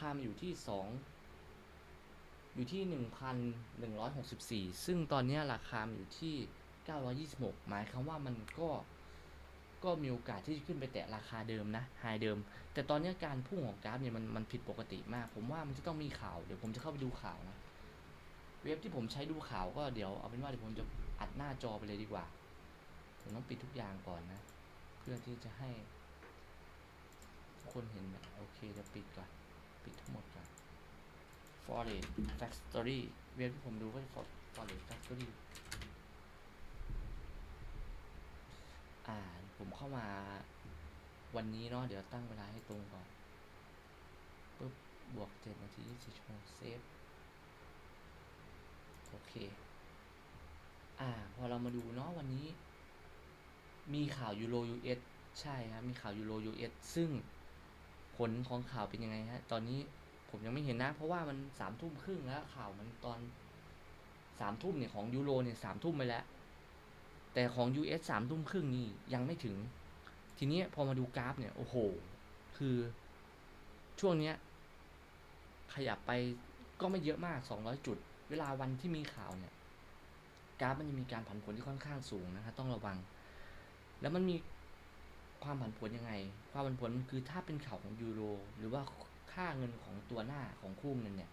คามันอยู่ที่สองอยู่ที่หนึ่งพันหนึ่งร้อยหกสิบสี่ซึ่งตอนนี้ราคามันอยู่ที่เก้าร้อยี่สิบหกหมายความว่ามันก็ก็มีโอกาสที่จะขึ้นไปแตะราคาเดิมนะไฮเดิม แต่ตอนนี้การพุ่งของกราฟเนี่ยมันมันผิดปกติมาก ผมว่ามันจะต้องมีข่าว เดี๋ยวผมจะเข้าไปดูข่าวนะ เว็บที่ผมใช้ดูข่าวก็เดี๋ยวเอาเป็นว่าเดี๋ยวผมจะอัดหน้าจอไปเลยดีกว่า ผมต้องปิดทุกอย่างก่อนนะ เพื่อที่จะให้คนเห็นนะโอเคเดี๋ยวปิดก่อน ปิดทั้งหมดก่อน Forex Factory เว็บที่ผมดูก็จะ Forex Factory อ่า ผมเข้ามาวันนี้เนาะ เดี๋ยวตั้งเวลาให้ตรงก่อน ปุ๊บ บวกเจ็ดนาทียี่สิบชั่วโมงเซฟ โอเค อ่า พอเรามาดูเนาะวันนี้ มีข่าวยูโร US ใช่ครับ มีข่าวยูโร US ซึ่ง ผลของข่าวเป็นยังไงฮะ ตอนนี้ผมยังไม่เห็นนะ เพราะว่ามันสามทุ่มครึ่งแล้ว ข่าวมันตอนสามทุ่มเนี่ยของยูโรเนี่ยสามทุ่มไปแล้ว แต่ของ US สามทุ่มครึ่งนี่ยังไม่ถึง ทีนี้พอมาดูกราฟเนี่ยโอ้โห คือช่วงเนี้ยขยับไปก็ไม่เยอะมาก 200 จุด เวลาวันที่มีข่าวเนี่ยกราฟมันจะมีการผันผวนที่ค่อนข้างสูงนะครับต้องระวัง แล้วมันมี ความผันผวนยังไง ความผันผวนมันคือถ้าเป็นข่าวของยูโร หรือว่าค่าเงินของตัวหน้าของคู่เงินเนี่ย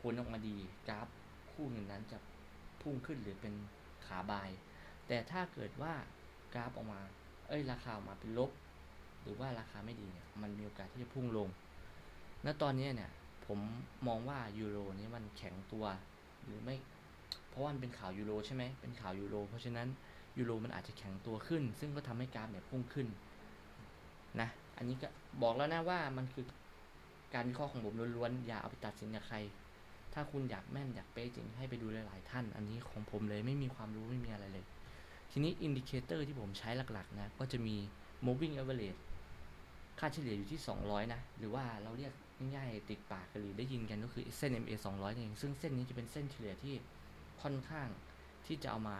ผลออกมาดีกราฟคู่เงินนั้นจะพุ่งขึ้นหรือเป็นขาบาย แต่ถ้าเกิดว่ากราฟออกมา เอ้ยราคาออกมาเป็นลบ หรือว่าราคาไม่ดีเนี่ย มันมีโอกาสที่จะพุ่งลง ณ ตอนนี้เนี่ย ผมมองว่ายูโรนี้มันแข็งตัว หรือไม่ เพราะว่ามันเป็นข่าวยูโรใช่ไหมเป็นข่าวยูโร เพราะฉะนั้น ยูโรมันอาจจะแข็งตัวขึ้น ซึ่งก็ทำให้กราฟเนี่ยพุ่งขึ้นนะอันนี้ก็บอกแล้วนะว่ามันคือการวิเคราะห์ของผมล้วนๆอย่าเอาไปตัดสินกับใคร ถ้าคุณอยากแม่นอยากเป๊ะจริงให้ไปดูหลายๆท่าน อันนี้ของผมเลยไม่มีความรู้ไม่มีอะไรเลย ทีนี้อินดิเคเตอร์ที่ผมใช้หลักๆนะก็จะมี moving average ค่าเฉลี่ยอยู่ที่ 200 นะ หรือว่าเราเรียกง่ายๆติดปากกันหรือได้ยินกันก็คือเส้น MA 200เองซึ่งเส้นนี้จะเป็นเส้นเฉลี่ยที่ค่อนข้างที่จะเอามา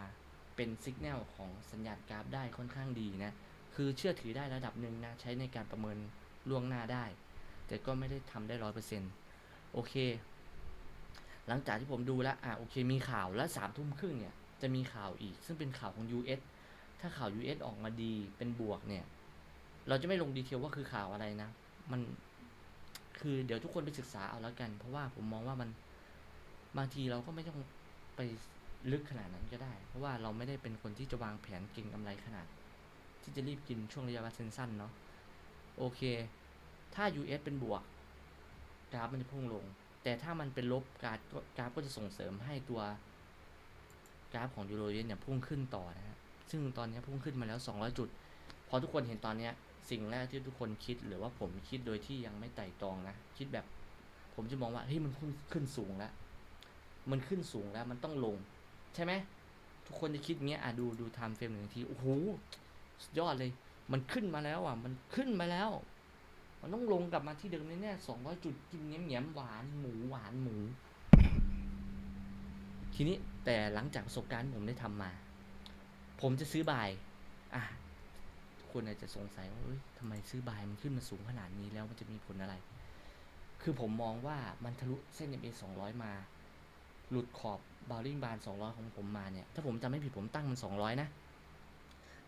เป็นสัญญาณของสัญญาณกราฟได้ค่อนข้างดีนะ คือเชื่อถือได้ระดับหนึ่งนะ ใช้ในการประเมินล่วงหน้าได้ แต่ก็ไม่ได้ทำได้ร้อยเปอร์เซ็นต์โอเค หลังจากที่ผมดูแล้ว อะโอเค มีข่าวแล้วสามทุ่มครึ่งเนี่ย จะมีข่าวอีก ซึ่งเป็นข่าวของ US ถ้าข่าว US ออกมาดีเป็นบวกเนี่ย เราจะไม่ลงดีเทลว่าคือข่าวอะไรนะ มัน คือเดี๋ยวทุกคนไปศึกษาเอาแล้วกัน เพราะว่าผมมองว่ามัน บางทีเราก็ไม่ต้องไป ลึกขนาดนั้นก็ได้ เพราะว่าเราไม่ได้เป็นคนที่จะวางแผนเก่งกำไรขนาด ที่จะรีบกินช่วงระยะเวลาสั้นๆเนาะโอเค ถ้า US เป็นบวกกราฟมันจะพุ่งลง แต่ถ้ามันเป็นลบกราฟก็กราฟก็จะส่งเสริมให้ตัวกราฟของยูโรเยนเนี่ยพุ่งขึ้นต่อนะฮะซึ่งตอนนี้พุ่งขึ้นมาแล้ว 200 จุด พอทุกคนเห็นตอนนี้สิ่งแรกที่ทุกคนคิดหรือว่าผมคิดโดยที่ยังไม่ไต่ตองนะ คิดแบบ ผมจะมองว่าเฮ้ยมันขึ้นขึ้นสูงแล้ว มันขึ้นสูงแล้วมันต้องลง ใช่ไหมทุกคนจะคิดเงี้ยอะดูดูไทม์เฟรมหนึ่งทีโอ้โหสุดยอดเลย มันขึ้นมาแล้วอะ มันขึ้นมาแล้ว มันต้องลงกลับมาที่เดิมแน่ๆสองร้อยจุดกินเงี้ยแหยมๆหวานหมูหวานหมู ทีนี้แต่หลังจากประสบการณ์ผมได้ทำมา ผมจะซื้อบาย อะทุกคนอาจจะสงสัยว่าเอ้ยทำไมซื้อบายมันขึ้นมาสูงขนาดนี้แล้วมันจะมีผลอะไร คือผมมองว่ามันทะลุเส้น MA 200มา หลุดขอบ บาวลิงบาน200 ของผมมาเนี่ย ถ้าผมจำไม่ผิดผมตั้งมัน 200 นะ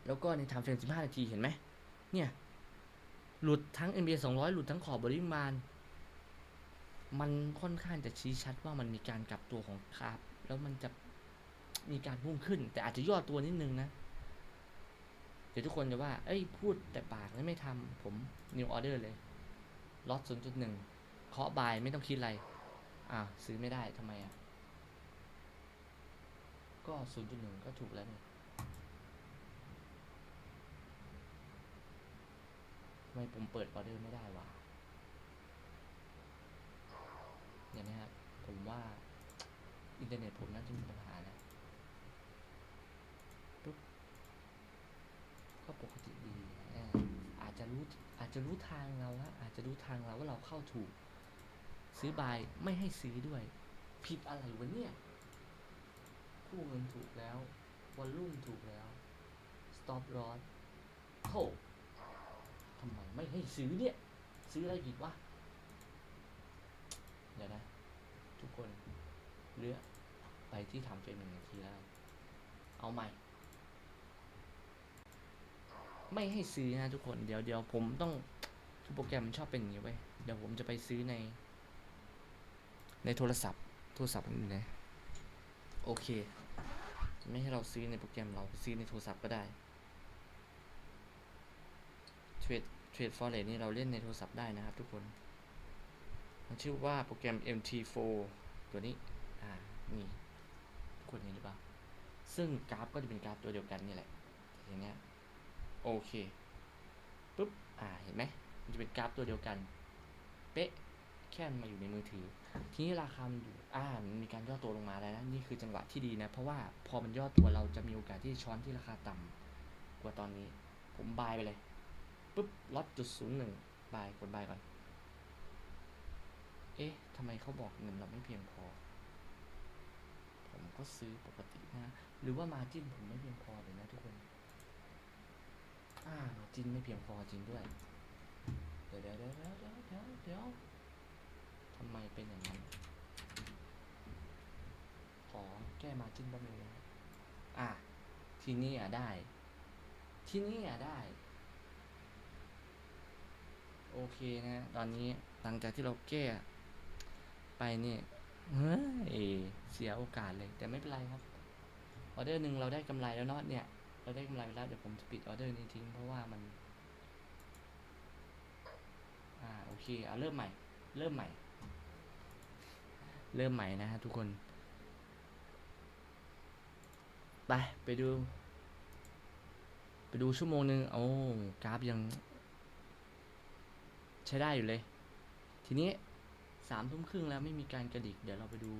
แล้วก็ในไทม์เฟรม15 นาทีเห็นไหม เนี่ย หลุดทั้ง NBA 200 หลุดทั้งขอบบอลลิงบาน มันค่อนข้างจะชี้ชัดว่ามันมีการกลับตัวของคาร์บแล้วมันจะมีการพุ่งขึ้น แต่อาจจะย่อตัวนิดนึงนะ เดี๋ยวทุกคนจะว่า เอ้ย พูดแต่ปากแล้วไม่ทำผมนิวออเดอร์เลยล็อต0.1เคาะบายไม่ต้องคิดอะไร อ่าซื้อไม่ได้ทำไมอะ ก็ 0.1 ก็ถูกแล้วเนี่ยทำไมผมเปิดออเดอร์ไม่ได้วะเดี๋ยวนะครับผมว่าอินเทอร์เน็ตผมน่าจะมีปัญหานะปุ๊บก็ปกติดีอออาจจะรู้อาจจะรู้ทางเราฮะอาจจะรู้ทางเราว่าเราเข้าถูก ซื้อบายไม่ให้ซื้อด้วย ผิดอะไรวะเนี่ย คู่เงินถูกแล้ววอลลุ่มถูกแล้ว stop loss โถทำไมไม่ให้ซื้อเนี่ย ซื้ออะไรอีกวะ เดี๋ยวนะ ทุกคนเลือกไปที่ทำเจนหนึ่งนาทีแล้ว เอาใหม่ ไม่ให้ซื้อนะทุกคน เดี๋ยวเดี๋ยวผมต้องโปรแกรมมันชอบเป็นอย่างนี้เว้ย เดี๋ยวผมจะไปซื้อใน ในโทรศัพท์ โทรศัพท์มันอยู่ไหน โอเค ไม่ให้เราซื้อในโปรแกรมเราซื้อในโทรศัพท์ก็ได้เทรดเทรดฟอเรสนี่เราเล่นในโทรศัพท์ได้นะครับทุกคน มันชื่อว่าโปรแกรม MT4 ตัวนี้ อ่า นี่ทุกคนเห็นหรือเปล่า ซึ่งกราฟก็จะเป็นกราฟตัวเดียวกันนี่แหละอย่างเงี้ย โอเค ปุ๊บ อ่า เห็นไหม มันจะเป็นกราฟตัวเดียวกัน เป๊ะ แค่มาอยู่ในมือถือ ทีนี้ราคามันอยู่อ่ามันมีการย่อตัวลงมาแล้วนะนี่คือจังหวะที่ดีนะ เพราะว่าพอมันย่อตัวเราจะมีโอกาสที่ช้อนที่ราคาต่ำกว่าตอนนี้ ผมบายไปเลยปุ๊บล็อตจุดศูนย์หนึ่งบายกดบายก่อน เอ๊ะทำไมเขาบอกเงินเราไม่เพียงพอ ผมก็ซื้อปกตินะ หรือว่ามาจิ้นผมไม่เพียงพอเลยนะทุกคนอ่ามาจิ้นไม่เพียงพอจริงด้วย เดี๋ยวเดี๋ยวเดี๋ยวเดี๋ยวเดี๋ยวเดี๋ยวเดี๋ยว ทำไมเป็นอย่างนั้น ขอแก้มาจิ้นแป๊บนึงนะอะ ที่นี่อะได้ ที่นี่อะได้ โอเคนะ ตอนนี้หลังจากที่เราแก้ ไปเนี่ยเฮ้ยเสียโอกาสเลย แต่ไม่เป็นไรครับ ออเดอร์หนึ่งเราได้กำไรแล้วเนาะเนี่ย เราได้กำไรไปแล้ว เดี๋ยวผมจะปิดออเดอร์นี้ทิ้งเพราะว่ามัน อ่า โอเค เอาเริ่มใหม่ เริ่มใหม่ เริ่มใหม่นะฮะทุกคน ไป ไปดู ไปดูชั่วโมงหนึ่งโอ้กราฟยัง ใช้ได้อยู่เลย ทีนี้สามทุ่มครึ่งแล้วไม่มีการกระดิก เดี๋ยวเราไปดู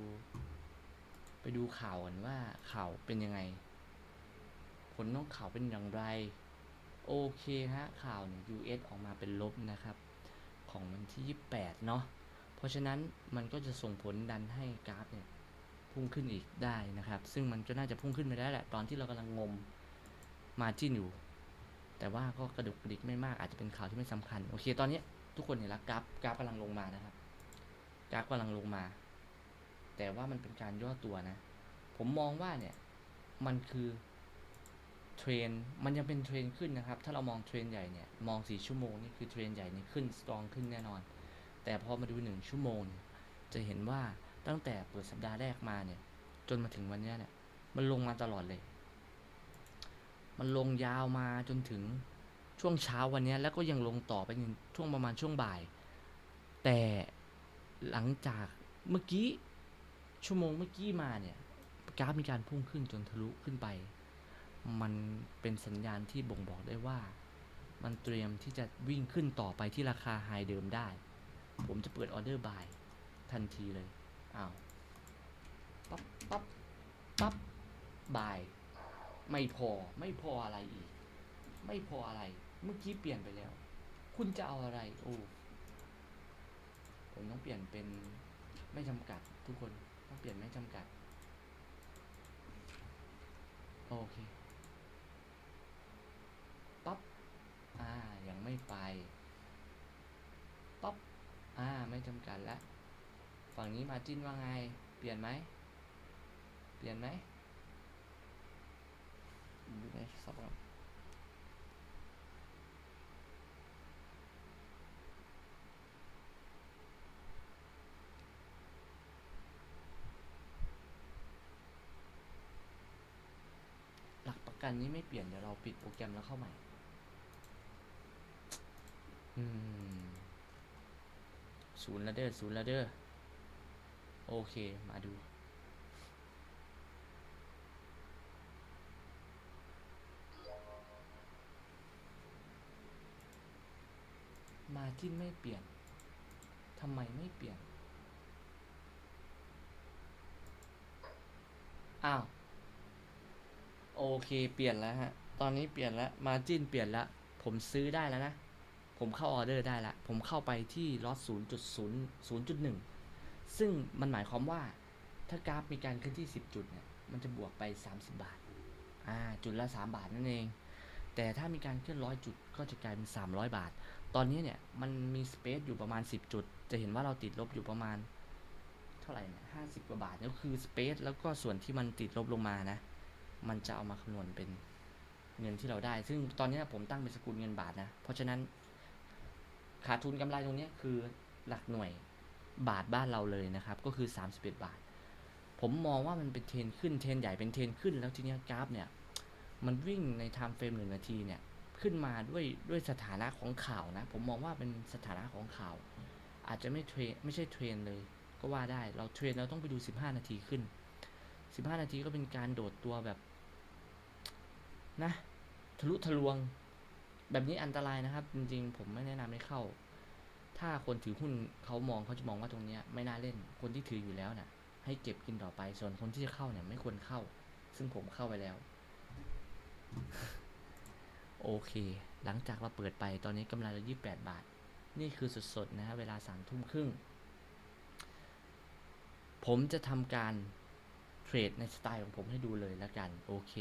ไปดูข่าวกันว่าข่าวเป็นยังไง ผลนอกข่าวเป็นอย่างไร โอเคฮะข่าวเนี่ย US ออกมาเป็นลบนะครับ ของวันที่ 28 เนาะ เพราะฉะนั้นมันก็จะส่งผลดันให้กราฟเนี่ยพุ่งขึ้นอีกได้นะครับ ซึ่งมันก็น่าจะพุ่งขึ้นไปได้แหละ ตอนที่เรากำลังงมมาจิ้นอยู่ แต่ว่าก็กระดุกกระดิกไม่มากอาจจะเป็นข่าวที่ไม่สำคัญ โอเค ตอนเนี้ทุกคนเห็นแล้วกราฟกราฟกำลังลงมานะครับ กราฟกำลังลงมา แต่ว่ามันเป็นการย่อตัวนะ ผมมองว่าเนี่ยมันคือเทรนมันยังเป็นเทรนขึ้นนะครับ ถ้าเรามองเทรนใหญ่เนี่ย มองสี่ชั่วโมงนี่คือเทรนใหญ่นี่ขึ้นสตรองขึ้นแน่นอน แต่พอมาดูหนึ่งชั่วโมงเนี่ยจะเห็นว่าตั้งแต่เปิดสัปดาห์แรกมาเนี่ย จนมาถึงวันนี้เนี่ย มันลงมาตลอดเลย มันลงยาวมาจนถึงช่วงเช้าวันนี้แล้วก็ยังลงต่อไปช่วงประมาณช่วงบ่าย แต่หลังจากเมื่อกี้ชั่วโมงเมื่อกี้มาเนี่ยกราฟมีการพุ่งขึ้นจนทะลุขึ้นไป มันเป็นสัญญาณที่บ่งบอกได้ว่า มันเตรียมที่จะวิ่งขึ้นต่อไปที่ราคาไฮเดิมได้ ผมจะเปิดออเดอร์บายทันทีเลย อ้าวปั๊บปั๊บปั๊บบาย ไม่พอ ไม่พออะไรอีก ไม่พออะไร เมื่อกี้เปลี่ยนไปแล้ว คุณจะเอาอะไร โอ้ ผมต้องเปลี่ยนเป็นไม่จำกัด ทุกคน ต้องเปลี่ยนไม่จำกัด โอเค ปั๊บ อ่า ยังไม่ไป อ่าไม่จำกัดล้วฝั่งนี้มาจิ้นว่าไง เปลี่ยนไหม เปลี่ยนไหมดูในสับก่อนหลักประกันนี้ไม่เปลี่ยน เดี๋ยวเราปิดโปรแกรมแล้วเข้าใหม่ อืม ศูนย์แล้วเด้อศูนย์แล้วเด้อโอเค มาดู มาจิ้นไม่เปลี่ยนทำไมไม่เปลี่ยน อ้าว โอเค เปลี่ยนแล้วฮะ ตอนนี้เปลี่ยนแล้ว มาจิ้นเปลี่ยนแล้ว ผมซื้อได้แล้วนะ ผมเข้าออเดอร์ได้ละ ผมเข้าไปที่ล็อต0.0 0.1 ซึ่งมันหมายความว่าถ้ากราฟมีการขึ้นที่ 10 จุดเนี่ย มันจะบวกไป 30 บาท อ่า จุดละ 3 บาทนั่นเอง แต่ถ้ามีการเคลื่อนร้อยจุดก็จะกลายเป็น 300 บาท ตอนนี้เนี่ย มันมีสเปซอยู่ประมาณ 10 จุด จะเห็นว่าเราติดลบอยู่ประมาณ เท่าไหร่เนี่ยห้าสิบกว่าบาทก็คือสเปซแล้วก็ส่วนที่มันติดลบลงมานะ มันจะเอามาคำนวณเป็นเงินที่เราได้ ซึ่งตอนนี้ผมตั้งเป็นสกุลเงินบาทนะ เพราะฉะนั้น ขาดทุนกำไรตรงนี้คือหลักหน่วยบาทบ้านเราเลยนะครับ ก็คือ 31 บาท ผมมองว่ามันเป็นเทรนขึ้นเทรนใหญ่เป็นเทรนขึ้นแล้วทีนี้กราฟเนี่ย มันวิ่งในไทม์เฟรมหนึ่งนาทีเนี่ย ขึ้นมาด้วยด้วยสถานะของข่าวนะ ผมมองว่าเป็นสถานะของข่าว อาจจะไม่เทรนไม่ใช่เทรนเลยก็ว่าได้เราเทรนเราต้องไปดู 15 นาทีขึ้น 15 นาทีก็เป็นการโดดตัวแบบนะทะลุทะลวง แบบนี้อันตรายนะครับ จริงๆ ผมไม่แนะนำให้เข้า ถ้าคนถือหุ้นเขามองเขาจะมองว่าตรงนี้ไม่น่าเล่น คนที่ถืออยู่แล้วน่ะ ให้เก็บกินต่อไป ส่วนคนที่จะเข้าเนี่ยไม่ควรเข้า ซึ่งผมเข้าไปแล้ว โอเค หลังจากเราเปิดไปตอนนี้กำไรเรา28 บาท นี่คือสดๆนะฮะเวลาสามทุ่มครึ่ง ผมจะทำการเทรดในสไตล์ของผมให้ดูเลยแล้วกัน โอเค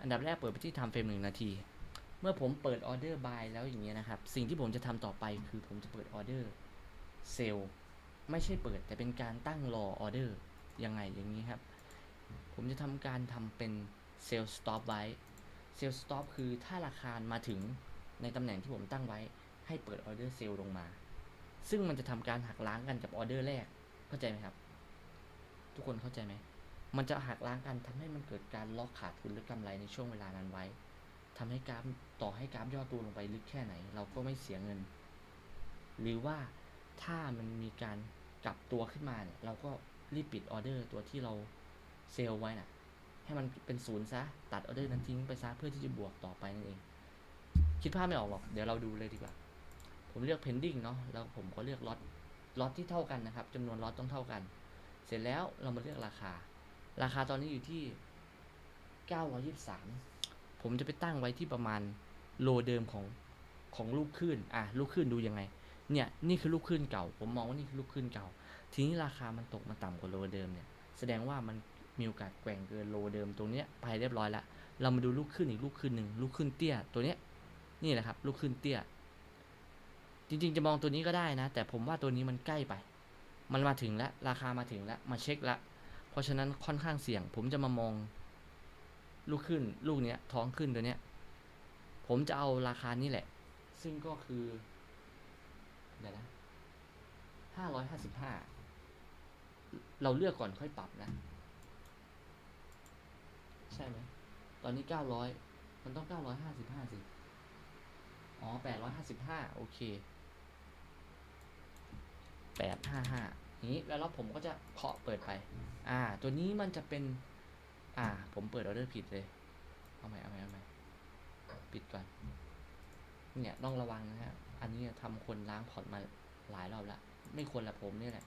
อันดับแรกเปิดไปที่ทำเฟรมหนึ่งนาที เมื่อผมเปิดออเดอร์บายแล้วอย่างเงี้ยนะครับ สิ่งที่ผมจะทำต่อไปคือผมจะเปิดออเดอร์เซลไม่ใช่เปิดแต่เป็นการตั้งรอออเดอร์ยังไงอย่างนี้ครับ ผมจะทำการทำเป็นเซลสต็อปไว้เซลสต็อปคือถ้าราคามาถึงในตำแหน่งที่ผมตั้งไว้ ให้เปิดออเดอร์เซลล์ลงมา ซึ่งมันจะทำการหักล้างกันกับออเดอร์แรก เข้าใจไหมครับ ทุกคนเข้าใจไหมมันจะหักล้างกันทำให้มันเกิดการล็อกขาดทุนหรือกำไรในช่วงเวลานั้นไว้ ทำให้กราฟต่อให้กราฟย่อตัวลงไปลึกแค่ไหน เราก็ไม่เสียเงิน หรือว่าถ้ามันมีการกลับตัวขึ้นมาเนี่ย เราก็รีบปิดออเดอร์ตัวที่เราเซลล์ไว้น่ะ ให้มันเป็นศูนย์ซะ ตัดออเดอร์นั้นทิ้งไปซะเพื่อที่จะบวกต่อไปนั่นเอง คิดภาพไม่ออกหรอก เดี๋ยวเราดูเลยดีกว่า ผมเลือก pending เนาะ แล้วผมก็เลือกล็อต ล็อตที่เท่ากันนะครับจำนวนล็อตต้องเท่ากัน เสร็จแล้วเรามาเลือกราคา ราคาตอนนี้อยู่ที่ 923 ผมจะไปตั้งไว้ที่ประมาณโลเดิมของของลูกคลื่นอะลูกคลื่นดูยังไง เนี่ยนี่คือลูกคลื่นเก่า ผมมองว่านี่คือลูกคลื่นเก่า ทีนี้ราคามันตกมาต่ำกว่าโลเดิมเนี่ย แสดงว่ามันมีโอกาสแกว่งเกินโลเดิมตรงเนี้ยไปเรียบร้อยล้วเรามาดูลูกขึ้นอีกลูกขึ้นหนึ่งลูกขึ้นเตี้ยตัวเนี้ยนี่แหละครับลูกขึ้นเตี้ย จริงๆจะมองตัวนี้ก็ได้นะ แต่ผมว่าตัวนี้มันใกล้ไป มันมาถึงแล้วราคามาถึงแล้วมาเช็คแล้วเพราะฉะนั้นค่อนข้างเสี่ยง ผมจะมามอง ลูกขึ้นลูกเนี้ยท้องขึ้นตัวเนี้ย ผมจะเอาราคานี้แหละ ซึ่งก็คือเดี๋ยวนะห้าร้อยห้าสิบห้าเราเลือกก่อนค่อยปรับนะ ใช่ไหมตอนนี้เก้าร้อยมันต้องเก้าร้อยห้าสิบห้าสิอ๋อแปดร้อยห้าสิบห้าโอเคแปดห้าห้านี้แล้วแล้วผมก็จะเคาะเปิดไป อ่า ตัวนี้มันจะเป็น อ่า ผมเปิดออเดอร์ผิดเลย เอาใหม่เอาใหม่เอาใหม่ปิดก่อน เนี่ยต้องระวังนะฮะ อันนี้ทำคนล้างพอร์ตมาหลายรอบล้วไม่ควรละผมนี่แหละ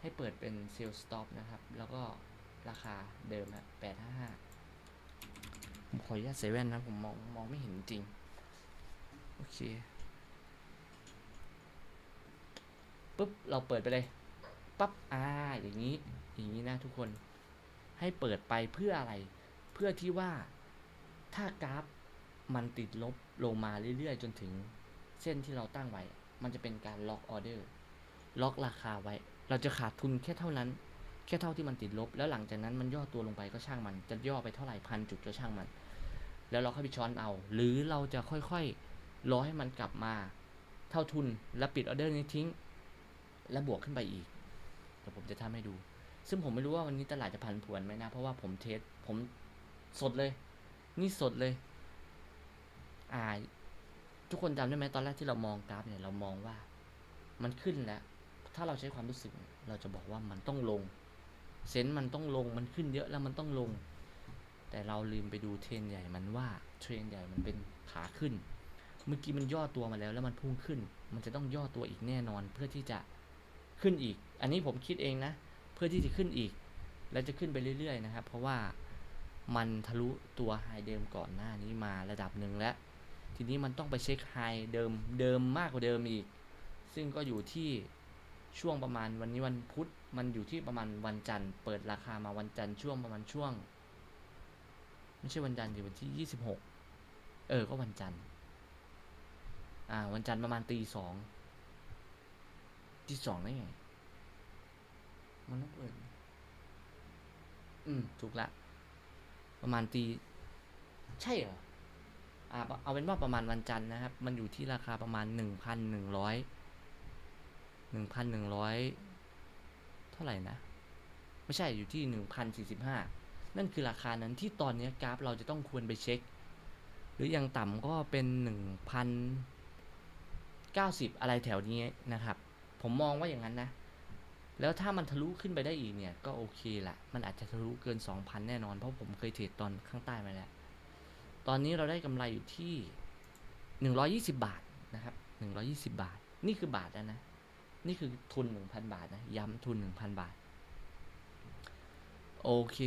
ให้เปิดเป็นเซลล์สต็อปนะครับ แล้วก็ราคาเดิมอะแปดห้าห้าผมขออนุญาตใส่แว่นนะ ผมมองมองไม่เห็นจริง โอเคปุ๊บ เราเปิดไปเลย ปั๊บ อ่า อย่างนี้ อย่างนี้นะทุกคน ให้เปิดไปเพื่ออะไร เพื่อที่ว่าถ้ากราฟมันติดลบลงมาเรื่อยๆ จนถึงเส้นที่เราตั้งไว้ มันจะเป็นการล็อกออเดอร์ ล็อกราคาไว้ เราจะขาดทุนแค่เท่านั้น แค่เท่าที่มันติดลบ แล้วหลังจากนั้นมันย่อตัวลงไปก็ช่างมัน จะย่อไปเท่าไหร่พันจุดก็ช่างมัน แล้วเราค่อยไปช้อนเอา หรือเราจะค่อยๆ รอให้มันกลับมา เท่าทุน แล้วปิดออเดอร์นี้ทิ้ง แล้วบวกขึ้นไปอีก เดี๋ยวผมจะทำให้ดู ซึ่งผมไม่รู้ว่าวันนี้ตลาดจะผันผวนไหมนะ เพราะว่าผมเทสผมสดเลย นี่สดเลย อ่า ทุกคนจำได้ไหมตอนแรกที่เรามองกราฟเนี่ยเรามองว่า มันขึ้นแล้ว ถ้าเราใช้ความรู้สึก เราจะบอกว่ามันต้องลง เซนส์มันต้องลง มันขึ้นเยอะแล้วมันต้องลง แต่เราลืมไปดูเทรนใหญ่มันว่าเทรนใหญ่มันเป็นขาขึ้น เมื่อกี้มันย่อตัวมาแล้วแล้วมันพุ่งขึ้น มันจะต้องย่อตัวอีกแน่นอนเพื่อที่จะขึ้นอีก อันนี้ผมคิดเองนะ พื่อที่จะขึ้นอีก แล้วจะขึ้นไปเรื่อยๆนะครับ เพราะว่ามันทะลุตัวไฮเดิมก่อนหน้านี้มาระดับหนึ่งแล้ว ทีนี้มันต้องไปเช็คไฮเดิมเดิมมากกว่าเดิมอีก ซึ่งก็อยู่ที่ช่วงประมาณวันนี้วันพุธมันอยู่ที่ประมาณวันจันทร์เปิดราคามาวันจันทร์ช่วงประมาณช่วง ไม่ใช่วันจันทร์ดิวันที่ยี่สิบหกเออก็วันจันทร์อ่าวันจันทร์ประมาณตีสองตีสองได้ไง มันต้องเปิด อืม ถูกละ ประมาณตี ใช่เหรอ อ่า เอาเป็นว่าประมาณวันจันทร์นะครับ มันอยู่ที่ราคาประมาณหนึ่งพันหนึ่งร้อย หนึ่งพันหนึ่งร้อย เท่าไหร่นะ ไม่ใช่ อยู่ที่หนึ่งพันสี่สิบห้า นั่นคือราคานั้นที่ตอนนี้กราฟเราจะต้องควรไปเช็ค หรืออย่างต่ำก็เป็นหนึ่งพันเก้าสิบอะไรแถวนี้นะครับ ผมมองว่าอย่างนั้นนะ แล้วถ้ามันทะลุขึ้นไปได้อีกเนี่ย ก็โอเคละมันอาจจะทะลุเกิน 2,000 แน่นอน เพราะผมเคยเทรดตอนข้างใต้มาแล้ว ตอนนี้เราได้กำไรอยู่ที่ 120 บาทนะครับ 120 บาท นี่คือบาทแล้วนะ นี่คือทุน 1,000 บาทนะ ย้ำทุน 1,000 บาท โอเค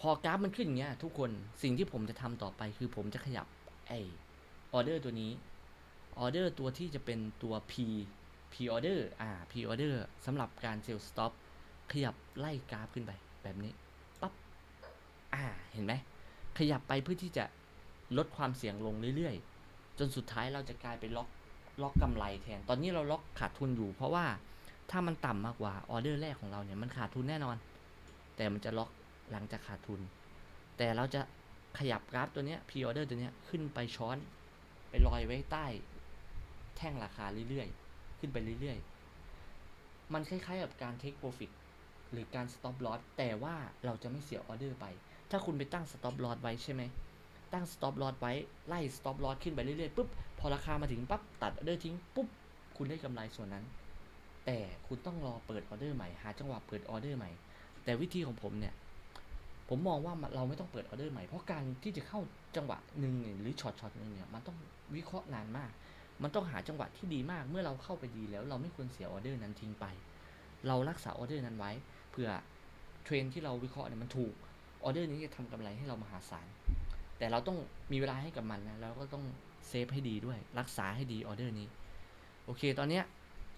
พอกราฟมันขึ้นอย่างเงี้ยทุกคน สิ่งที่ผมจะทำต่อไปคือผมจะขยับไอออเดอร์ตัวนี้ ออเดอร์ตัวที่จะเป็นตัว P P order อ่า P order สำหรับการเซลล์สต็อปขยับไล่กราฟขึ้นไปแบบนี้ปั๊บอ่าเห็นไหมขยับไปเพื่อที่จะลดความเสี่ยงลงเรื่อยๆ จนสุดท้ายเราจะกลายเป็นล็อกล็อกกำไรแทน ตอนนี้เราล็อกขาดทุนอยู่ เพราะว่าถ้ามันต่ำมากกว่าออเดอร์แรกของเราเนี่ยมันขาดทุนแน่นอน แต่มันจะล็อกหลังจากขาดทุน แต่เราจะขยับกราฟตัวเนี้ย P order ตัวเนี้ยขึ้นไปช้อน ไปลอยไว้ใต้ แท่งราคาเรื่อยๆ ขึ้นไปเรื่อยๆ มันคล้ายๆกับการ take profit หรือการ stop loss แต่ว่าเราจะไม่เสียออเดอร์ไป ถ้าคุณไปตั้ง stop loss ไว้ใช่ไหม ตั้ง stop loss ไว้ ไล่ stop loss ขึ้นไปเรื่อยๆ ปุ๊บ พอราคามาถึงปั๊บ ตัดออเดอร์ทิ้ง ปุ๊บ คุณได้กำไรส่วนนั้น แต่คุณต้องรอเปิดออเดอร์ใหม่ หาจังหวะเปิดออเดอร์ใหม่ แต่วิธีของผมเนี่ย ผมมองว่าเราไม่ต้องเปิดออเดอร์ใหม่ เพราะการที่จะเข้าจังหวะหนึ่งหรือช็อตช็อตหนึ่งเนี่ย มันต้องวิเคราะห์นานมาก มันต้องหาจังหวะที่ดีมาก เมื่อเราเข้าไปดีแล้วเราไม่ควรเสียออเดอร์นั้นทิ้งไป เรารักษาออเดอร์นั้นไว้ เพื่อเทรนที่เราวิเคราะห์เนี่ยมันถูกออเดอร์นี้จะทำกำไรให้เรามหาศาล แต่เราต้องมีเวลาให้กับมันนะแล้วก็ต้องเซฟให้ดีด้วย รักษาให้ดีออเดอร์นี้ โอเค ตอนเนี้ย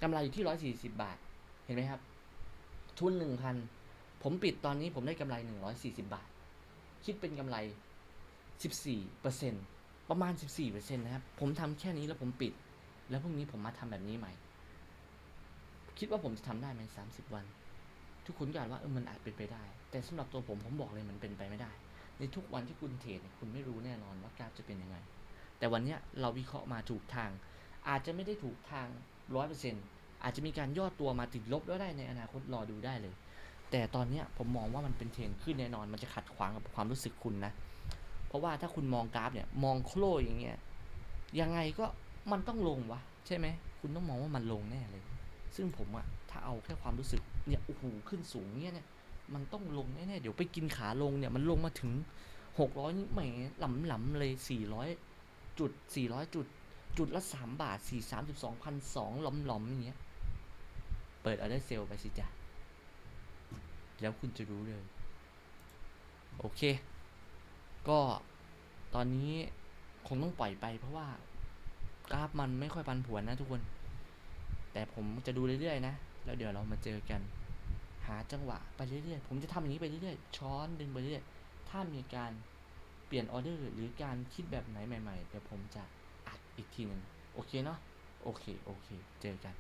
กำไรอยู่ที่ร้อยสี่สิบาท เห็นไหมครับ ทุนหนึ่งพันผมปิดตอนนี้ผมได้กำไรหนึ่งร้อยสี่สิบาท คิดเป็นกำไรสิบสี่เปอร์เซ็นต์ ประมาณสิบสี่เปอร์เซ็นะครับ ผมทำแค่นี้แล้วผมปิด แล้วพรุ่งนี้ผมมาทำแบบนี้ใหม่ คิดว่าผมจะทำได้ไหมสามสิบวัน ทุกคนก็อาจว่าเออมันอาจเป็นไปได้ แต่สำหรับตัวผมผมบอกเลยมันเป็นไปไม่ได้ ในทุกวันที่คุณเทรดเนี่ยคุณไม่รู้แน่นอนว่ากราฟจะเป็นยังไง แต่วันนี้เราวิเคราะห์มาถูกทาง อาจจะไม่ได้ถูกทางร้อยเปอร์เซ็นอาจจะมีการย่อตัวมาติดลบแล้วได้ในอนาคตรอดูได้เลย แต่ตอนนี้ผมมองว่ามันเป็นเทรนด์ขึ้นแน่นอน มันจะขัดขวางกับความรู้สึกคุณนะ เพราะว่าถ้าคุณมองกราฟเนี่ยมองโคลอย่างเงี้ยยังไงก็มันต้องลงวะใช่ไหมคุณต้องมองว่ามันลงแน่เลย ซึ่งผมอะถ้าเอาแค่ความรู้สึกเนี่ยโอ้โหขึ้นสูงเนี่ยเนี่ยมันต้องลงแน่ๆเดี๋ยวไปกินขาลงเนี่ยมันลงมาถึงหกร้อยนี่แหมหลำหลำๆเลยสี่ร้อยจุดสี่ร้อยจุดจุดละสามบาทสี่สามสิบสองพันสองหลอมหลอมๆอย่างเงี้ยเปิดออเดอร์เซลไปสิจ้ะแล้วคุณจะรู้เลย โอเค ก็ตอนนี้คงต้องปล่อยไปเพราะว่ากราฟมันไม่ค่อยปันผวนนะทุกคน แต่ผมจะดูเรื่อยๆนะ แล้วเดี๋ยวเรามาเจอกัน หาจังหวะไปเรื่อยๆ ผมจะทำอย่างนี้ไปเรื่อยๆ ช้อนดึงไปเรื่อยๆ ถ้ามีการเปลี่ยนออเดอร์หรือการคิดแบบไหนใหม่ๆ เดี๋ยวผมจะอัดอีกทีหนึ่งโอเคเนาะ โอเค โอเค เจอกัน